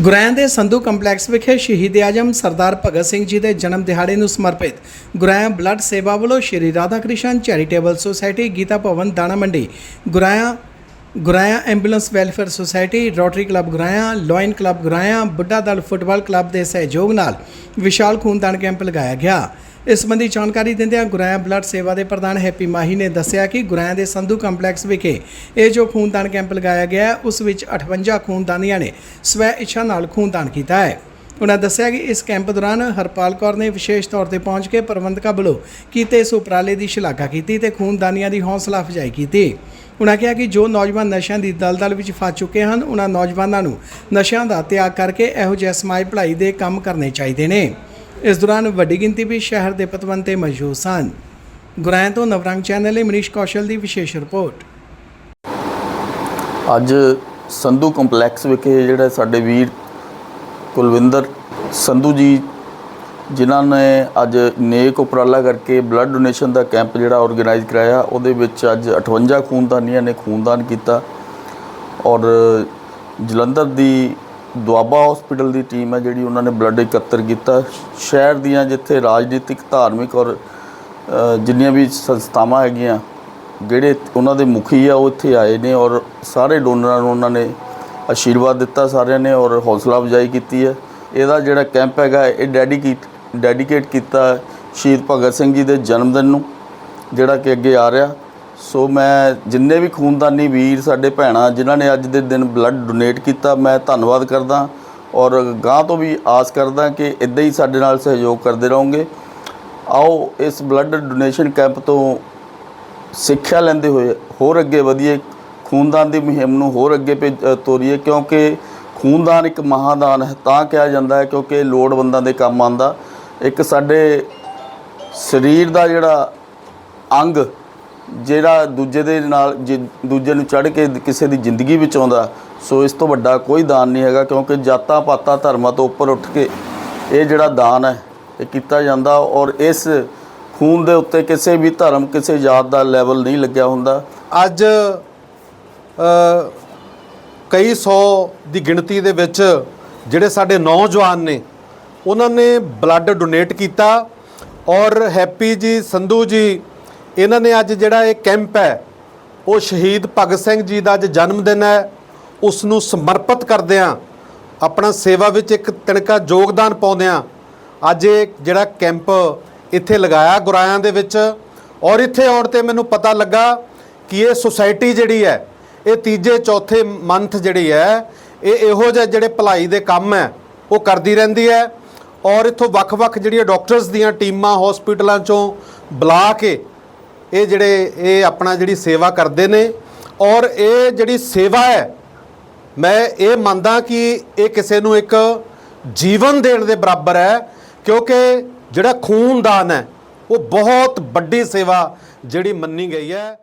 ਗੁਰੈਣ ਦੇ ਸੰਧੂ ਕੰਪਲੈਕਸ ਵਿਖੇ ਸ਼ਹੀਦ ਆਜਮ ਸਰਦਾਰ ਭਗਤ ਸਿੰਘ ਜੀ ਦੇ ਜਨਮ ਦਿਹਾੜੇ ਨੂੰ ਸਮਰਪਿਤ ਗੁਰੈਣ ਬਲੱਡ ਸੇਵਾ ਵੱਲੋਂ ਸ਼੍ਰੀ ਰਾਧਾ ਕ੍ਰਿਸ਼ਨ ਚੈਰੀਟੇਬਲ ਸੁਸਾਇਟੀ, ਗੀਤਾ ਭਵਨ, ਦਾਣਾ ਮੰਡੀ, Guraya Guraya ambulance welfare society, Rotary club Guraya, Lion club Guraya, Budha Dal football club ਦੇ ਸਹਿਯੋਗ ਨਾਲ ਵਿਸ਼ਾਲ ਖੂਨਦਾਨ ਕੈਂਪ ਲਗਾਇਆ ਗਿਆ। ਇਸ ਸੰਬੰਧੀ ਜਾਣਕਾਰੀ ਦਿੰਦਿਆਂ ਗੁਰਾਇਆ ਬਲੱਡ ਸੇਵਾ ਦੇ ਪ੍ਰਧਾਨ ਹੈਪੀ ਮਾਹੀ ਨੇ ਦੱਸਿਆ ਕਿ ਗੁਰਾਇਆ ਦੇ ਸੰਧੂ ਕੰਪਲੈਕਸ ਵਿਖੇ ਇਹ ਜੋ ਖੂਨਦਾਨ ਕੈਂਪ ਲਗਾਇਆ ਗਿਆ ਉਸ ਵਿੱਚ 58 ਖੂਨਦਾਨੀਆਂ ਨੇ ਸਵੈ ਇੱਛਾ ਨਾਲ ਖੂਨਦਾਨ ਕੀਤਾ ਹੈ। ਉਹਨਾਂ ਦੱਸਿਆ ਕਿ ਇਸ ਕੈਂਪ ਦੌਰਾਨ ਹਰਪਾਲ ਕੌਰ ਨੇ ਵਿਸ਼ੇਸ਼ ਤੌਰ ਤੇ ਪਹੁੰਚ ਕੇ ਪ੍ਰਬੰਧਕਾਂ ਵੱਲੋਂ ਕੀਤੇ ਇਸ ਉਪਰਾਲੇ ਦੀ ਸ਼ਲਾਘਾ ਕੀਤੀ ਤੇ ਖੂਨਦਾਨੀਆਂ ਦੀ ਹੌਸਲਾ ਅਫਜ਼ਾਈ ਕੀਤੀ। ਉਹਨਾਂ ਕਿਹਾ ਕਿ ਜੋ ਨੌਜਵਾਨ ਨਸ਼ਿਆਂ ਦੀ ਦਲਦਲ ਵਿੱਚ ਫਸ ਚੁੱਕੇ ਹਨ ਉਹਨਾਂ ਨੌਜਵਾਨਾਂ ਨੂੰ ਨਸ਼ਿਆਂ ਦਾ ਤਿਆਗ ਕਰਕੇ ਇਹੋ ਜਿਹੇ ਸਮਾਜ ਭਲਾਈ ਦੇ ਕੰਮ ਕਰਨੇ ਚਾਹੀਦੇ ਨੇ। ਇਸ ਦੌਰਾਨ ਵੱਡੀ ਗਿਣਤੀ ਵਿੱਚ ਸ਼ਹਿਰ ਦੇ ਪਤਵੰਤੇ ਮੌਜੂਦ ਸਨ। ਗੁਰਾਇਆਂ ਤੋਂ ਨਵਰੰਗ ਚੈਨਲ ਲਈ ਮਨੀਸ਼ ਕੌਸ਼ਲ ਦੀ ਵਿਸ਼ੇਸ਼ ਰਿਪੋਰਟ। ਅੱਜ ਸੰਧੂ ਕੰਪਲੈਕਸ ਵਿਖੇ ਜਿਹੜਾ ਸਾਡੇ ਵੀਰ ਕੁਲਵਿੰਦਰ ਸੰਧੂ ਜੀ, ਜਿਨ੍ਹਾਂ ਨੇ ਅੱਜ ਨੇਕ ਉਪਰਾਲਾ ਕਰਕੇ ਬਲੱਡ ਡੋਨੇਸ਼ਨ ਦਾ ਕੈਂਪ ਜਿਹੜਾ ਆਰਗੇਨਾਈਜ਼ ਕਰਾਇਆ, ਉਹਦੇ ਵਿੱਚ ਅੱਜ 58 ਖੂਨਦਾਨੀਆਂ ਨੇ ਖੂਨਦਾਨ ਕੀਤਾ ਔਰ ਜਲੰਧਰ ਦੀ ਦੁਆਬਾ ਹਸਪੀਟਲ ਦੀ ਟੀਮ ਹੈ ਜਿਹੜੀ ਉਹਨਾਂ ਨੇ ਬਲੱਡ ਇਕੱਤਰ ਕੀਤਾ। ਸ਼ਹਿਰ ਦੀਆਂ ਜਿੱਥੇ ਰਾਜਨੀਤਿਕ, ਧਾਰਮਿਕ ਔਰ ਜਿੰਨੀਆਂ ਵੀ ਸੰਸਥਾਵਾਂ ਹੈਗੀਆਂ, ਜਿਹੜੇ ਉਹਨਾਂ ਦੇ ਮੁਖੀ ਆ, ਉਹ ਇੱਥੇ ਆਏ ਨੇ ਔਰ ਸਾਰੇ ਡੋਨਰਾਂ ਨੂੰ ਉਹਨਾਂ ਨੇ ਆਸ਼ੀਰਵਾਦ ਦਿੱਤਾ ਸਾਰਿਆਂ ਨੇ ਔਰ ਹੌਸਲਾ ਅਫਜ਼ਾਈ ਕੀਤੀ ਹੈ। ਇਹਦਾ ਜਿਹੜਾ ਕੈਂਪ ਹੈਗਾ, ਇਹ ਡੈਡੀਕੇਟ ਡੈਡੀਕੇਟ ਕੀਤਾ ਸ਼ਹੀਦ ਭਗਤ ਸਿੰਘ ਜੀ ਦੇ ਜਨਮ ਦਿਨ ਨੂੰ, ਜਿਹੜਾ ਕਿ ਅੱਗੇ ਆ ਰਿਹਾ। ਸੋ ਮੈਂ ਜਿੰਨੇ ਵੀ ਖੂਨਦਾਨੀ ਵੀਰ ਸਾਡੇ ਭੈਣਾਂ, ਜਿਨ੍ਹਾਂ ਨੇ ਅੱਜ ਦੇ ਦਿਨ ਬਲੱਡ ਡੋਨੇਟ ਕੀਤਾ, ਮੈਂ ਧੰਨਵਾਦ ਕਰਦਾ ਔਰ ਗਾਂ ਤੋਂ ਵੀ ਆਸ ਕਰਦਾ ਕਿ ਇਦਾਂ ਹੀ ਸਾਡੇ ਨਾਲ ਸਹਿਯੋਗ ਕਰਦੇ ਰਹੋਗੇ। ਆਓ, ਇਸ ਬਲੱਡ ਡੋਨੇਸ਼ਨ ਕੈਂਪ ਤੋਂ ਸਿੱਖਿਆ ਲੈਂਦੇ ਹੋਏ ਹੋਰ ਅੱਗੇ ਵਧੀਏ, ਖੂਨਦਾਨ ਦੀ ਮੁਹਿੰਮ ਨੂੰ ਹੋਰ ਅੱਗੇ ਭੇਜ- ਤੋਰੀਏ, ਕਿਉਂਕਿ ਖੂਨਦਾਨ ਇੱਕ ਮਹਾਦਾਨ ਹੈ, ਤਾਂ ਕਿਹਾ ਜਾਂਦਾ ਹੈ ਕਿਉਂਕਿ ਲੋੜਵੰਦਾਂ ਦੇ ਕੰਮ ਆਉਂਦਾ। ਇੱਕ ਸਾਡੇ ਸਰੀਰ ਦਾ ਜਿਹੜਾ ਅੰਗ ਜਿਹੜਾ ਦੂਜੇ ਦੇ ਨਾਲ ਜਿ- ਦੂਜੇ ਨੂੰ ਚੜ ਕੇ ਕਿਸੇ ਦੀ ਜ਼ਿੰਦਗੀ ਵਿੱਚ ਆਉਂਦਾ, ਸੋ ਇਸ ਤੋਂ ਵੱਡਾ ਕੋਈ ਦਾਨ ਨਹੀਂ ਹੈਗਾ, ਕਿਉਂਕਿ ਜਾਤਾਂ ਪਾਤਾਂ ਧਰਮਾਂ ਤੋਂ ਉੱਪਰ ਉੱਠ ਕੇ ਇਹ ਜਿਹੜਾ ਦਾਨ ਹੈ, ਇਹ ਕੀਤਾ ਜਾਂਦਾ ਔਰ ਇਸ ਖੂਨ ਦੇ ਉੱਤੇ ਕਿਸੇ ਵੀ ਧਰਮ, ਕਿਸੇ ਜਾਤ ਦਾ ਲੈਵਲ ਨਹੀਂ ਲੱਗਿਆ ਹੁੰਦਾ। ਅੱਜ ਕਈ ਸੌ ਦੀ ਗਿਣਤੀ ਦੇ ਵਿੱਚ ਜਿਹੜੇ ਸਾਡੇ ਨੌਜਵਾਨ ਨੇ, ਉਹਨਾਂ ਨੇ ਬਲੱਡ ਡੋਨੇਟ ਕੀਤਾ ਔਰ ਹੈਪੀ ਜੀ, ਸੰਧੂ ਜੀ ਇਹਨਾਂ ਨੇ ਅੱਜ ਜਿਹੜਾ ਇਹ ਕੈਂਪ ਹੈ, ਉਹ ਸ਼ਹੀਦ ਭਗਤ ਸਿੰਘ ਜੀ ਦਾ ਅੱਜ ਜਨਮ ਦਿਨ ਹੈ। ਉਸ ਨੂੰ ਸਮਰਪਿਤ ਕਰਦਿਆਂ ਆਪਣਾ ਸੇਵਾ ਵਿੱਚ ਇੱਕ ਤਿਣਕਾ ਯੋਗਦਾਨ ਪਾਉਂਦਿਆਂ ਅੱਜ ਇਹ ਜਿਹੜਾ ਕੈਂਪ ਇੱਥੇ ਲਗਾਇਆ ਗੁਰਾਇਆਂ ਦੇ ਵਿੱਚ। ਔਰ ਇੱਥੇ ਆਉਣ ਤੇ ਮੈਨੂੰ ਪਤਾ ਲੱਗਾ ਕਿ ਇਹ ਸੁਸਾਇਟੀ ਜਿਹੜੀ ਹੈ, ਇਹ ਤੀਜੇ ਚੌਥੇ ਮੰਥ ਜਿਹੜੀ ਹੈ, ਇਹ ਇਹੋ ਜਿਹੇ ਜਿਹੜੇ ਭਲਾਈ ਦੇ ਕੰਮ ਹੈ, ਉਹ ਕਰਦੀ ਰਹਿੰਦੀ ਹੈ। ਔਰ ਇੱਥੋਂ ਵੱਖ-ਵੱਖ ਜਿਹੜੀਆਂ ਡਾਕਟਰਸ ਦੀਆਂ ਟੀਮਾਂ ਹਸਪੀਟਲਾਂ ਚੋਂ ਬੁਲਾ ਕੇ ਇਹ ਜਿਹੜੇ, ਇਹ ਆਪਣਾ ਜਿਹੜੀ ਸੇਵਾ ਕਰਦੇ ਨੇ ਔਰ ਇਹ ਜਿਹੜੀ ਸੇਵਾ ਹੈ, ਮੈਂ ਇਹ ਮੰਨਦਾ ਕਿ ਇਹ ਕਿਸੇ ਨੂੰ ਇੱਕ ਜੀਵਨ ਦੇਣ ਦੇ ਬਰਾਬਰ ਹੈ, ਕਿਉਂਕਿ ਜਿਹੜਾ ਖੂਨਦਾਨ ਹੈ, ਉਹ ਬਹੁਤ ਵੱਡੀ ਸੇਵਾ ਜਿਹੜੀ ਮੰਨੀ ਗਈ ਹੈ।